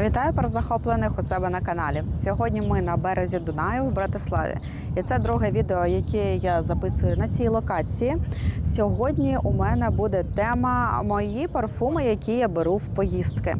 Вітаю перезахоплених у себе на каналі. Сьогодні ми на березі Дунаю в Братиславі, і це друге відео, яке я записую на цій локації. Сьогодні у мене буде тема мої парфуми, які я беру в поїздки.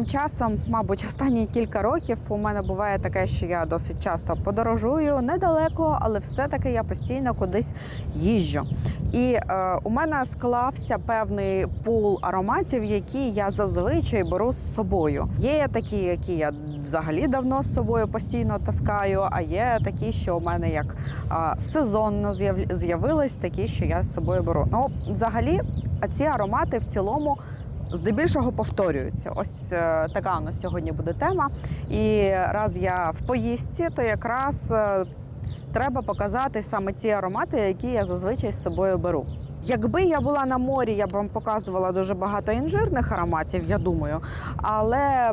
Останнім часом, мабуть, останні кілька років у мене буває таке, що я досить часто подорожую недалеко, але все-таки я постійно кудись їжджу. І е, у мене склався певний пул ароматів, які я зазвичай беру з собою. Є такі, які я взагалі давно з собою постійно таскаю, а є такі, що у мене як е, сезонно з'яв- з'явились, такі, що я з собою беру. Ну, взагалі, ці аромати в цілому здебільшого повторюються. Ось е, така у нас сьогодні буде тема. І раз я в поїздці, то якраз е, треба показати саме ті аромати, які я зазвичай з собою беру. Якби я була на морі, я б вам показувала дуже багато інжирних ароматів, я думаю. Але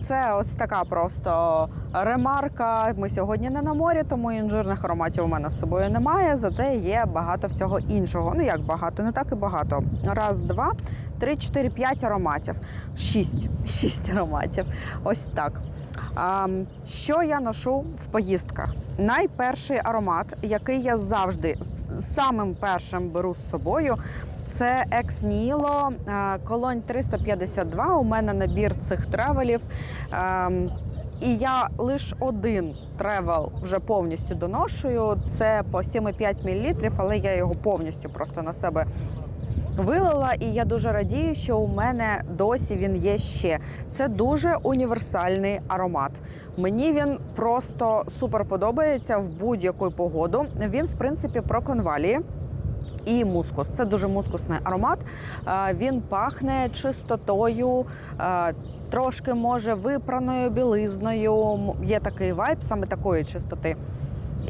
це ось така просто ремарка. Ми сьогодні не на морі, тому інжирних ароматів у мене з собою немає. Зате є багато всього іншого. Ну як багато, не так і багато. Раз, два, три, чотири, п'ять ароматів. Шість. Шість ароматів. Ось так. А, що я ношу в поїздках? Найперший аромат, який я завжди самим першим беру з собою, це Екс Ніло Колонь 352. У мене набір цих тревелів. Ем, і я лише один тревел вже повністю доношую. Це по 7,5 мл, але я його повністю просто на себе вилила, і я дуже радію, що у мене досі він є ще. Це дуже універсальний аромат. Мені він просто супер подобається в будь-яку погоду. Він, в принципі, про конвалії. І мускус. Це дуже мускусний аромат. Е, Він пахне чистотою, е, трошки може випраною білизною. Є такий вайб саме такої чистоти.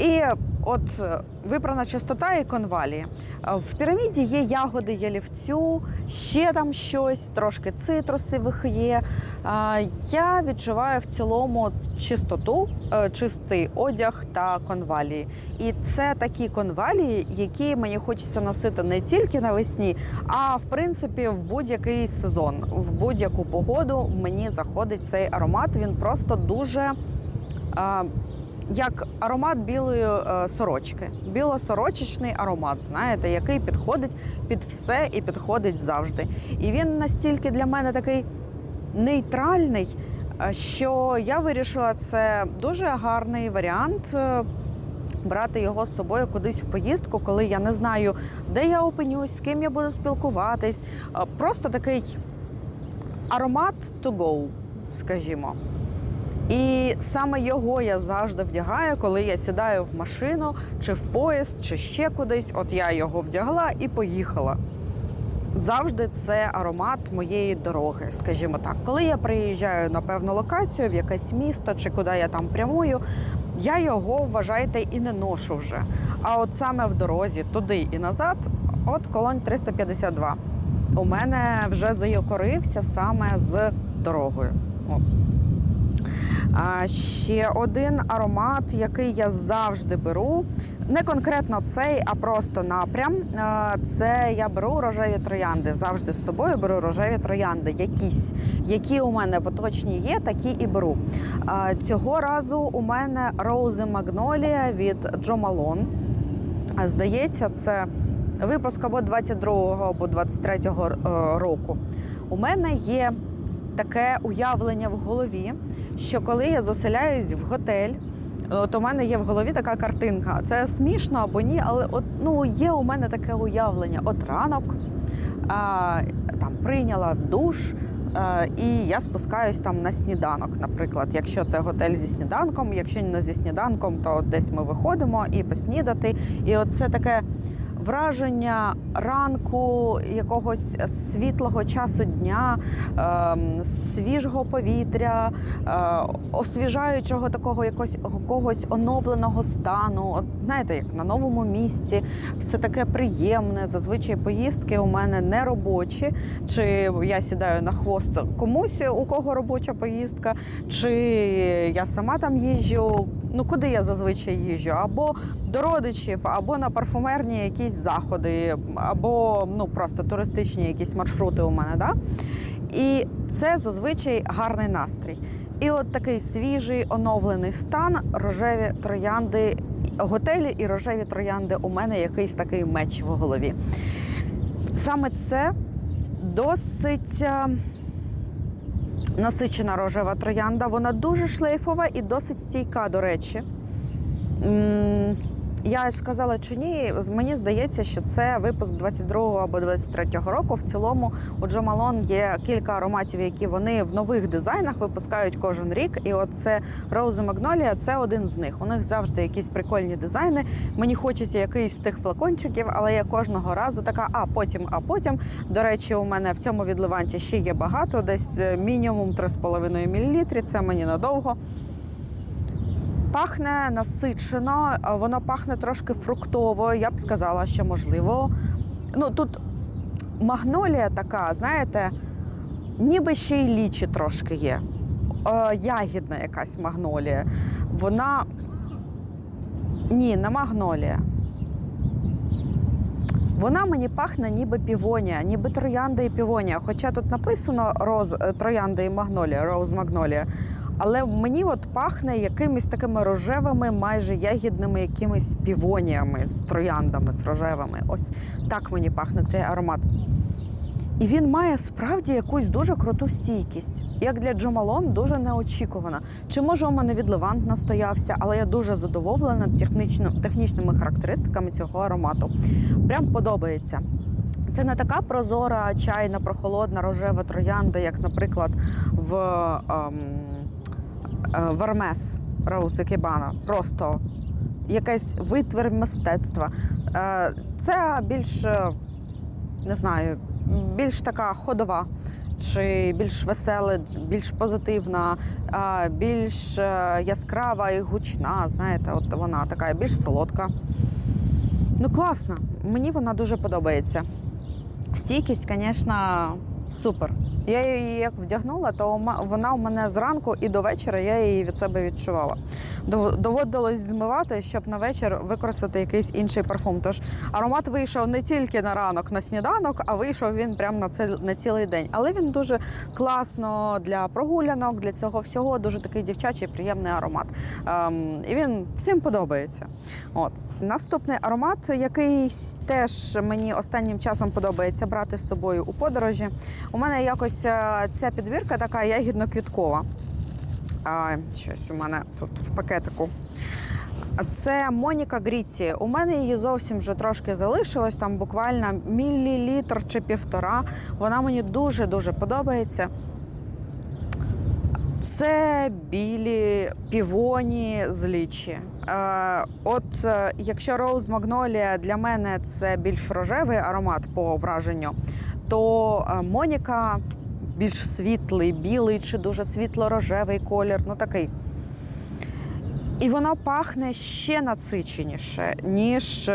І от е, випрана чистота і конвалії. Е, В піраміді є ягоди ялівцю, ще там щось, трошки цитрусових є. Е, Я відчуваю в цілому чистоту, чистий одяг та конвалії. І це такі конвалії, які мені хочеться носити не тільки навесні, а в принципі в будь-який сезон, в будь-яку погоду мені заходить цей аромат. Він просто дуже. Як аромат білої е, сорочки, білосорочечний аромат, знаєте, який підходить під все і підходить завжди. І він настільки для мене такий нейтральний, е, що я вирішила, це дуже гарний варіант. е, Брати його з собою кудись в поїздку, коли я не знаю, де я опинюсь, з ким я буду спілкуватись. Просто такий аромат to go, скажімо. І саме його я завжди вдягаю, коли я сідаю в машину чи в поїзд, чи ще кудись. От я його вдягла і поїхала. Завжди це аромат моєї дороги, скажімо так. Коли я приїжджаю на певну локацію, в якесь місто чи куди я там прямую, я його вважайте і не ношу вже. А от саме в дорозі, туди і назад, от колонь 352. У мене вже заякорився саме з дорогою. О. Ще один аромат, який я завжди беру. Не конкретно цей, а просто напрям. Це я беру рожеві троянди. Завжди з собою беру рожеві троянди. Якісь, які у мене поточні є, такі і беру. Цього разу у мене роузи Магнолія від Джо Малон. Здається, це випуск або 22-го, або 23-го е, року. У мене є таке уявлення в голові, що коли я заселяюсь в готель, от у мене є в голові така картинка. Це смішно або ні, але от ну є у мене таке уявлення. От ранок а, там прийняла душ, І я спускаюсь там на сніданок, наприклад. Якщо це готель зі сніданком, якщо не зі сніданком, то десь ми виходимо і поснідати. І оце таке враження ранку, якогось світлого часу дня, ем, свіжого повітря, е, освіжаючого такого якогось, якогось оновленого стану. От знаєте, як на новому місці, все таке приємне. Зазвичай поїздки у мене не робочі, чи я сідаю на хвост комусь, у кого робоча поїздка, чи я сама там їжджу. Ну куди я зазвичай їжджу? Або до родичів, або на парфумерні якісь заходи, або ну просто туристичні якісь маршрути у мене. Да? І це зазвичай гарний настрій. І от такий свіжий оновлений стан, рожеві троянди, готелі і рожеві троянди. У мене якийсь такий меч в голові. Саме це досить. Насичена рожева троянда, вона дуже шлейфова і досить стійка, до речі. Я сказала чи ні, мені здається, що це випуск 22-го або 23-го року. В цілому у Джо Малон є кілька ароматів, які вони в нових дизайнах випускають кожен рік. І от це Rose Magnolia – це один з них. У них завжди якісь прикольні дизайни. Мені хочеться якийсь з тих флакончиків, але я кожного разу така, а потім, а потім. До речі, у мене в цьому відливанті ще є багато, десь е, мінімум 3,5 мл. Це мені надовго. Пахне насичено, воно пахне трошки фруктово. Я б сказала, що можливо. Ну тут магнолія така, знаєте, ніби ще й лічі трошки є. Ягідна якась магнолія. Вона. Ні, не магнолія. Вона мені пахне ніби півонія, ніби троянда і півонія. Хоча тут написано роз, е, троянда і магнолія, роуз магнолія. Але мені от пахне якимись такими рожевими, майже ягідними якимись півоніями з трояндами, з рожевими. Ось так мені пахне цей аромат. І він має справді якусь дуже круту стійкість. Як для Джомалон, дуже неочікувана. Чи може у мене від Левант настоявся, але я дуже задоволена технічним, технічними характеристиками цього аромату. Прям подобається. Це не така прозора, чайна, прохолодна, рожева троянда, як, наприклад, в ем, е, в Hermes Кібана. Просто якийсь витвір мистецтва. Е, Це більш, е, не знаю, більш така ходова. Чи більш весела, більш позитивна, більш яскрава і гучна, знаєте, от вона така більш солодка. Ну, класно. Мені вона дуже подобається. Стійкість, звісно, супер. Я її як вдягнула, то вона у мене зранку і до вечора я її від себе відчувала. Доводилось змивати, щоб на вечір використати якийсь інший парфум. Тож аромат вийшов не тільки на ранок, на сніданок, а вийшов він прямо на, цей, на цілий день. Але він дуже класно для прогулянок, для цього всього. Дуже такий дівчачий, приємний аромат. Ем, і він всім подобається. От. Наступний аромат, який теж мені останнім часом подобається брати з собою у подорожі. У мене якось е, ця підбірка така ягідно-квіткова. А, щось у мене тут в пакетику. Це Моніка Гріці. У мене її зовсім вже трошки залишилось, там буквально мілілітр чи півтора. Вона мені дуже-дуже подобається. Це білі півоні з лічі. Е, от е, якщо Роуз Магнолія для мене це більш рожевий аромат по враженню, то е, Моніка більш світлий, білий чи дуже світло-рожевий колір, ну такий. І воно пахне ще насиченіше, ніж е,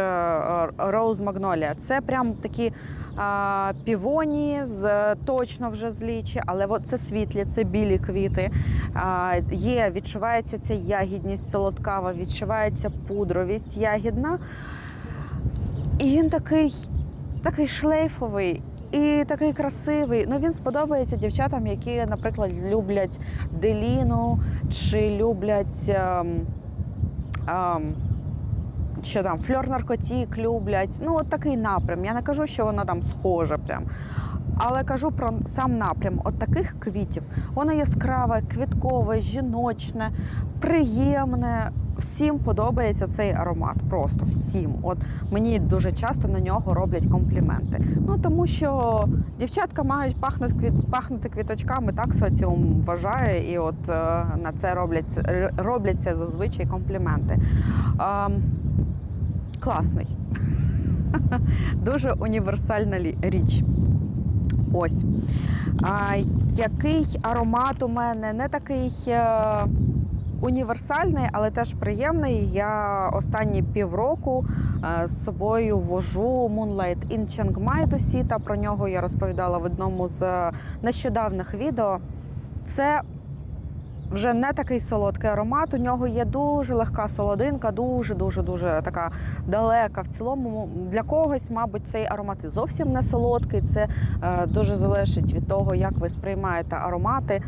Rose Magnolia. Це прям такі а, півоні з точно вже з лічі, але от це світлі, це білі квіти. А, є, відчувається ця ягідність солодкава, відчувається пудровість ягідна. І він такий, такий шлейфовий. І такий красивий. Ну він сподобається дівчатам, які, наприклад, люблять деліну чи люблять ем, ем, що там фльор наркотік люблять. Ну, от такий напрям. Я не кажу, що воно там схоже прям. Але кажу про сам напрям. От таких квітів. Воно яскраве, квіткове, жіночне, приємне. Всім подобається цей аромат. Просто всім. От мені дуже часто на нього роблять компліменти. Ну тому що дівчатка мають пахнути квіт, пахнути квіточками, так соціум вважає, і от е, на це роблять робляться зазвичай компліменти. Ем, класний. Дуже універсальна річ. Ось. А, який аромат у мене не такий е, універсальний, але теж приємний. Я останні півроку е, з собою вожу Moonlight in Chiang Mai до Сіта. Про нього я розповідала в одному з е, нещодавних відео. Це вже не такий солодкий аромат. У нього є дуже легка солодинка, дуже дуже дуже така далека. В цілому для когось, мабуть, цей аромат і зовсім не солодкий. Це е, дуже залежить від того, як ви сприймаєте аромати.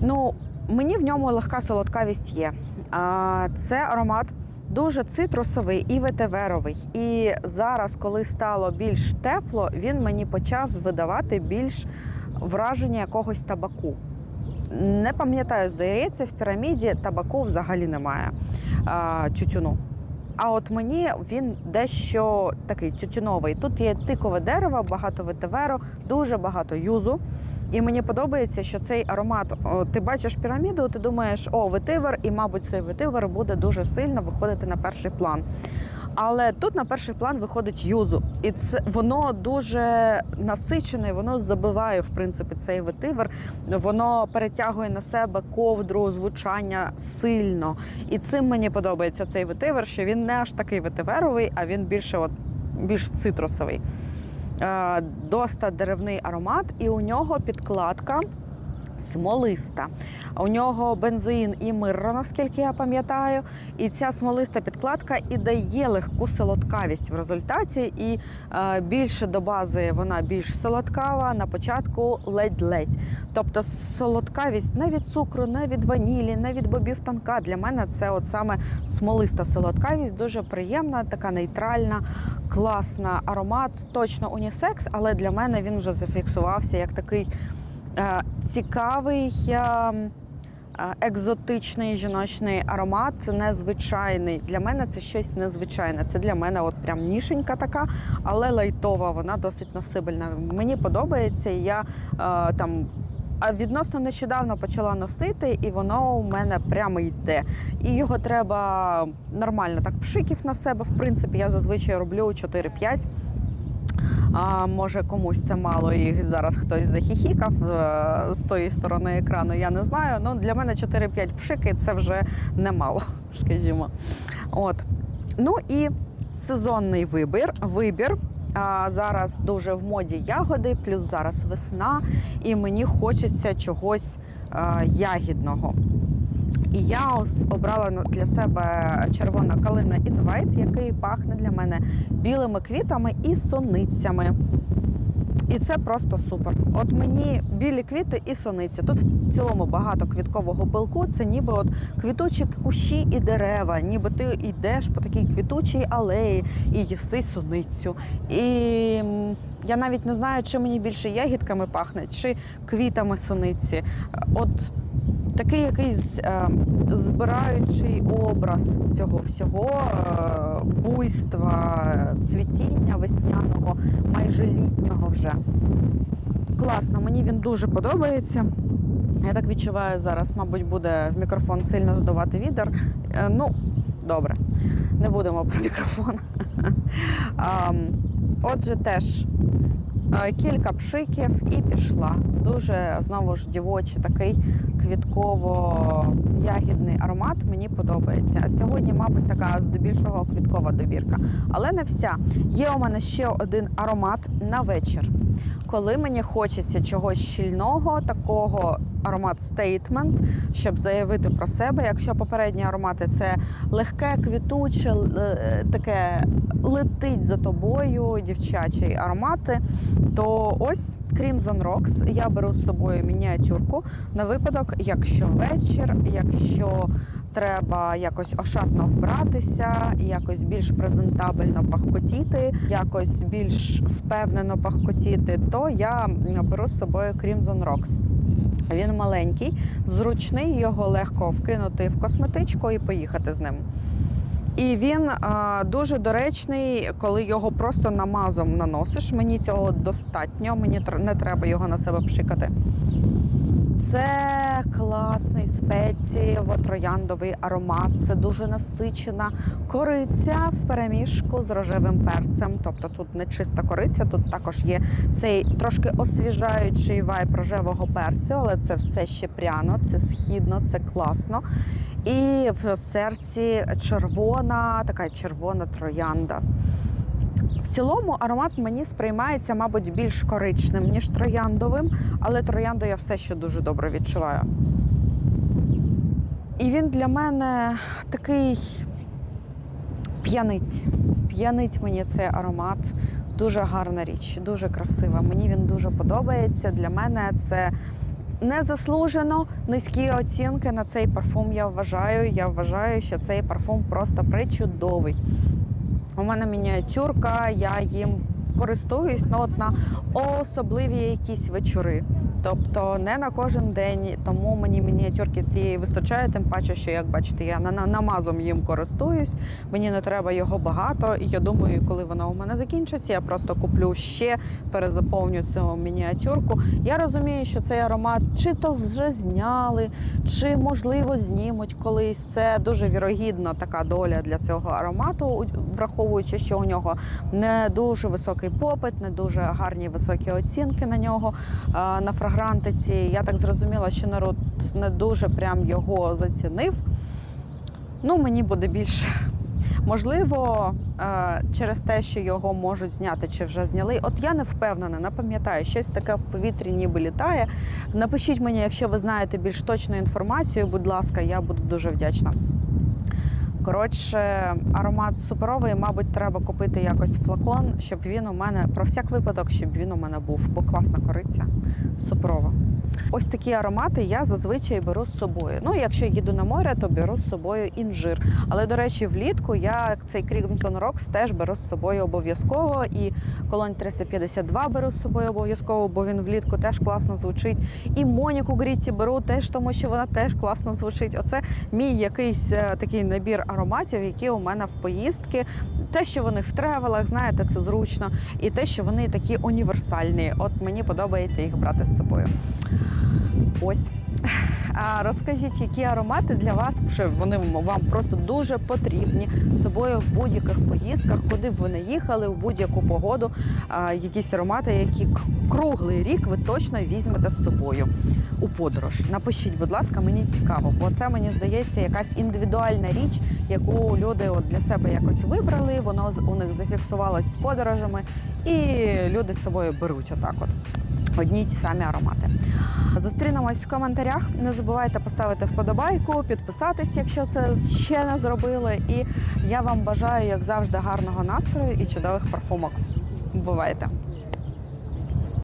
Ну, мені в ньому легка солодкавість є. А, це аромат. Дуже цитрусовий і ветиверовий. І зараз, коли стало більш тепло, він мені почав видавати більш враження якогось табаку. Не пам'ятаю, здається, в піраміді табаку взагалі немає а, тютюну. А от мені він дещо такий тютюновий. Тут є тикове дерево, багато ветиверу, дуже багато юзу. І мені подобається, що цей аромат, ти бачиш піраміду, ти думаєш, о, ветивер, і, мабуть, цей ветивер буде дуже сильно виходити на перший план. Але тут на перший план виходить юзу, і це воно дуже насичене, воно забиває в принципі цей ветивер. Воно перетягує на себе ковдру, звучання сильно. І цим мені подобається цей ветивер, що він не аж такий ветиверовий, а він більше от більш цитрусовий. Е, Доста деревний аромат, і у нього підкладка смолиста. У нього бензоїн і мирро, наскільки я пам'ятаю. І ця смолиста підкладка і дає легку солодкавість в результаті. І е, більше до бази вона більш солодкава, на початку ледь-ледь. Тобто солодкавість не від цукру, не від ванілі, не від бобів танка. Для мене це от саме смолиста солодкавість, дуже приємна, така нейтральна, класна аромат, точно унісекс, але для мене він вже зафіксувався як такий цікавий. е, е, Екзотичний жіночний аромат, це незвичайний. Для мене це щось незвичайне. Це для мене от прям нішенька така, але лайтова, вона досить носибельна. Мені подобається. і Я е, там відносно нещодавно почала носити, і воно у мене прямо йде. І його треба нормально так пшиків на себе. В принципі, я зазвичай роблю 4-5. А може комусь це мало, і зараз хтось захіхікав е, з тої сторони екрану, я не знаю. Ну для мене 4-5 пшики це вже немало, скажімо. От. Ну і сезонний вибір. вибір. А зараз дуже в моді ягоди, плюс зараз весна, і мені хочеться чогось е, ягідного. І я обрала для себе червона калина інвайт, який пахне для мене білими квітами і соницями. І це просто супер. От мені білі квіти і сониця. Тут в цілому багато квіткового пилку. Це ніби от квітучі кущі і дерева, ніби ти йдеш по такій квітучій алеї і їси соницю. І я навіть не знаю, чи мені більше ягідками пахне, чи квітами сониці. От такий якийсь е, збираючий образ цього всього е, буйства, цвітіння весняного, майже літнього вже. Класно, мені він дуже подобається. Я так відчуваю зараз, мабуть, буде в мікрофон сильно здавати відер. Е, Ну, добре, не будемо про мікрофон. Отже, теж е, кілька пшиків і пішла. Дуже знову ж дівочий такий квітково-ягідний аромат мені подобається. Сьогодні, мабуть, така здебільшого квіткова добірка. Але не вся. Є у мене ще один аромат на вечір. Коли мені хочеться чогось щільного, такого аромат стейтмент, щоб заявити про себе. Якщо попередні аромати це легке, квітуче, е, таке летить за тобою, дівчачі аромати, то ось Crimson Rocks я беру з собою мініатюрку на випадок, якщо вечір, якщо треба якось ошатно вбратися, якось більш презентабельно пахкотіти, якось більш впевнено пахкотіти, то я беру з собою Crimson Rocks. Він маленький, зручний, його легко вкинути в косметичку і поїхати з ним. І він а, дуже доречний, коли його просто намазом наносиш. Мені цього достатньо, мені не треба його на себе пшикати. Це класний спецієво-трояндовий аромат. Це дуже насичена кориця в переміжку з рожевим перцем. Тобто тут не чиста кориця, тут також є цей трошки освіжаючий вайб рожевого перцю, але це все ще пряно, це східно, це класно. І в серці червона, така червона троянда. В цілому аромат мені сприймається, мабуть, більш коричним, ніж трояндовим, але троянду я все ще дуже добре відчуваю. І він для мене такий п'яниць. П'янить мені цей аромат. Дуже гарна річ, дуже красива. Мені він дуже подобається. Для мене це незаслужено низькі оцінки на цей парфум. Я вважаю. Я вважаю, що цей парфум просто причудовий. У мене мініатюрка, я їм користуюсь ну, от на особливі якісь вечори. Тобто не на кожен день, тому мені мініатюрки цієї вистачає, тим паче, що як бачите, я на, на намазом їм користуюсь. Мені не треба його багато. І я думаю, коли воно у мене закінчиться, я просто куплю ще, перезаповню цю мініатюрку. Я розумію, що цей аромат чи то вже зняли, чи можливо знімуть колись. Це дуже вірогідна така доля для цього аромату, враховуючи, що у нього не дуже високий попит, не дуже гарні високі оцінки на нього на фрагрантиці. Я так зрозуміла, що народ не дуже прям його зацінив. Ну, мені буде більше. Можливо, е, через те, що його можуть зняти чи вже зняли. От я не впевнена, не пам'ятаю, щось таке в повітрі ніби літає. Напишіть мені, якщо ви знаєте більш точну інформацію, будь ласка, я буду дуже вдячна. Коротше, аромат суперовий, мабуть, треба купити якось флакон, щоб він у мене про всяк випадок, щоб він у мене був, бо класна кориця, суперова. Ось такі аромати я зазвичай беру з собою. Ну, якщо їду на море, то беру з собою інжир. Але, до речі, влітку я цей Crimson Rocks теж беру з собою обов'язково. І колонь 352 беру з собою обов'язково, бо він влітку теж класно звучить. І Моніку Грітті беру теж, тому що вона теж класно звучить. Оце мій якийсь е, такий набір ароматів, які у мене в поїздки. Те, що вони в тревелах, знаєте, це зручно, і те, що вони такі універсальні. От мені подобається їх брати з собою. Ось. Розкажіть, які аромати для вас що вони вам просто дуже потрібні з собою в будь-яких поїздках, куди б ви не їхали, в будь-яку погоду. Якісь аромати, які круглий рік ви точно візьмете з собою у подорож. Напишіть, будь ласка, мені цікаво, бо це мені здається якась індивідуальна річ, яку люди от для себе якось вибрали. Воно у них зафіксувалось з подорожами, і люди з собою беруть отак. От одні й ті самі аромати. Зустрінемось в коментарях. Не забувайте поставити вподобайку, підписатись, якщо це ще не зробили. І я вам бажаю, як завжди, гарного настрою і чудових парфумок. Бувайте!